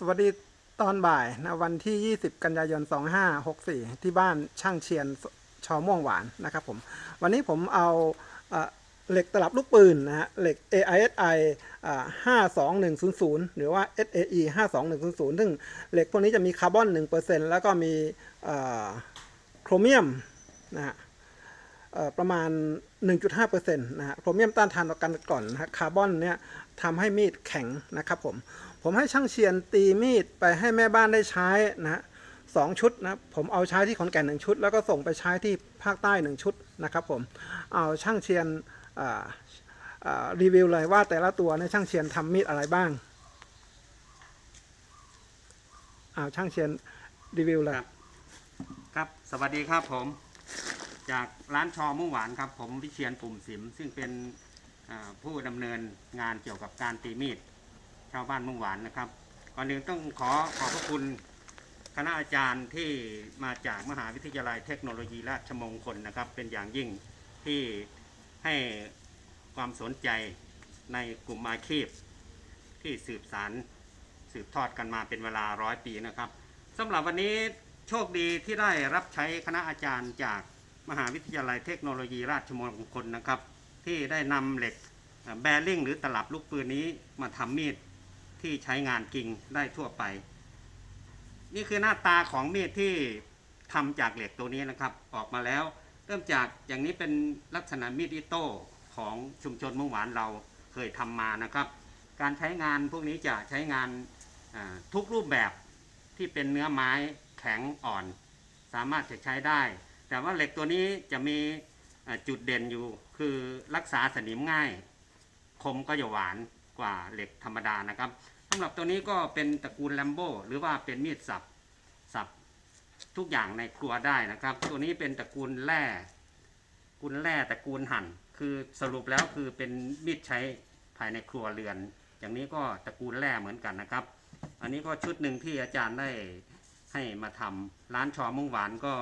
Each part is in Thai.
สวัสดีตอนบ่ายนะวันที่ 20 กันยายน 2564 ที่บ้านช่างเชียนชอม่วงหวานนะครับผม วันนี้ผมเอาเหล็กตลับลูกปืนนะฮะเหล็ก AISI อ่า52100 หรือว่า SAE 52100 ซึ่งเหล็กพวกนี้จะมีคาร์บอน 1%แล้วก็มีโครเมียมนะฮะ ประมาณ 1.5%นะฮะโครเมียมต้านทานต่อการก่อนนะฮะคาร์บอนเนี่ยทำให้มีดแข็งนะครับผม ผมให้ช่างเชียนตีมีดไปให้แม่บ้านได้ใช้นะสองชุดนะผมเอาใช้ที่ขอนแก่นหนึ่งชุด แล้วก็ส่งไปใช้ที่ภาคใต้หนึ่งชุดนะครับผมเอาช่างเชียนรีวิวเลยว่าแต่ละตัวในช่างเชียนทำมีดอะไรบ้างเอาช่างเชียนรีวิวเลยครับ ครับ สวัสดีครับผม จากร้านชอมุ่งหวานครับ ผมวิเชียนปุ่มสิม ซึ่งเป็นผู้ดำเนินงานเกี่ยวกับการตีมีดชาวบ้านมุ่งหวานนะครับก่อนหนึ่งต้องขอขอบพระคุณคณะอาจารย์ที่มาจากมหาวิทยาลัยเทคโนโลยีราชมงคลนะครับ เป็นอย่างยิ่งที่ให้ความสนใจในกลุ่มอาชีพ ที่สืบสารสืบทอดกันมาเป็นเวลาร้อยปีนะครับสำหรับวันนี้โชคดีที่ได้รับใช้คณะอาจารย์จาก มหาวิทยาลัยเทคโนโลยีราชมงคลนะครับ ที่ได้นำเหล็กแบริ่งหรือตลับลูกปืนนี้มาทำมีดที่ใช้งานจริงได้ทั่วไป นี่คือหน้าตาของมีดที่ทำจากเหล็กตัวนี้นะครับ ออกมาแล้ว เริ่มจากอย่างนี้เป็นลักษณะมีดอิโต้ของชุมชนมุ่งหวานเราเคยทำมานะครับ การใช้งานพวกนี้จะใช้งานทุกรูปแบบที่เป็นเนื้อไม้แข็งอ่อน สามารถจะใช้ได้ แต่ว่าเหล็กตัวนี้จะมีจุดเด่นอยู่ คือรักษาสนิมง่าย คมก็จะหวานกว่าเหล็กธรรมดานะครับสำหรับตัวนี้ก็เป็นตระกูลแลมโบหรือว่าเป็นมีดสับสับทุกอย่างในครัวได้นะครับ ตัวนี้เป็นตระกูลแร่กูลแร่ตระกูลหั่น คือสรุปแล้วคือเป็นมีดใช้ภายในครัวเรือน อย่างนี้ก็ตระกูลแร่เหมือนกันนะครับ อันนี้ก็ชุดหนึ่งที่อาจารย์ได้ให้มาทำร้านชอมุ่งหวานก็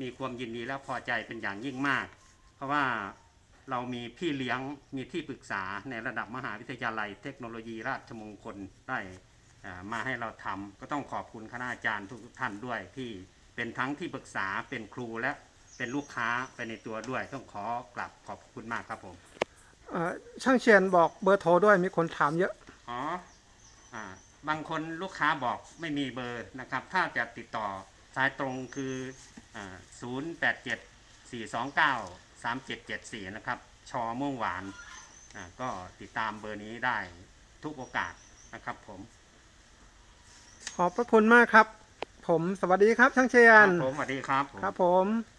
มีความยินดีและพอใจเป็นอย่างยิ่งมาก เพราะว่าเรามีพี่เลี้ยงมีที่ปรึกษาในระดับมหาวิทยาลัย เทคโนโลยีราชมงคลได้อ่ามาให้เราทำก็ต้องขอบคุณคณะอาจารย์ทุกๆท่านด้วยที่เป็นทั้งที่ปรึกษาเป็นครูและเป็นลูกค้าไปในตัวด้วย ต้องขอกลับขอบคุณมากครับผมเอ่อช่างเชียนบอกเบอร์โทรด้วยมีคนถามเยอะอ๋ออ่าบางคนลูกค้าบอกไม่มีเบอร์นะครับ ถ้าจะติดต่อสายตรงคือ ศูนย์แปดเจ็ดสี่สองเก้าสามเจ็ดเจ็ดสี่นะครับ ชอม่วงหวานอ่าก็ติดตามเบอร์นี้ได้ทุกโอกาสนะครับผม ขอบพระคุณมากครับ ผมสวัสดีครับช่างเชียครันบผมสวัสดีครับผมครับผม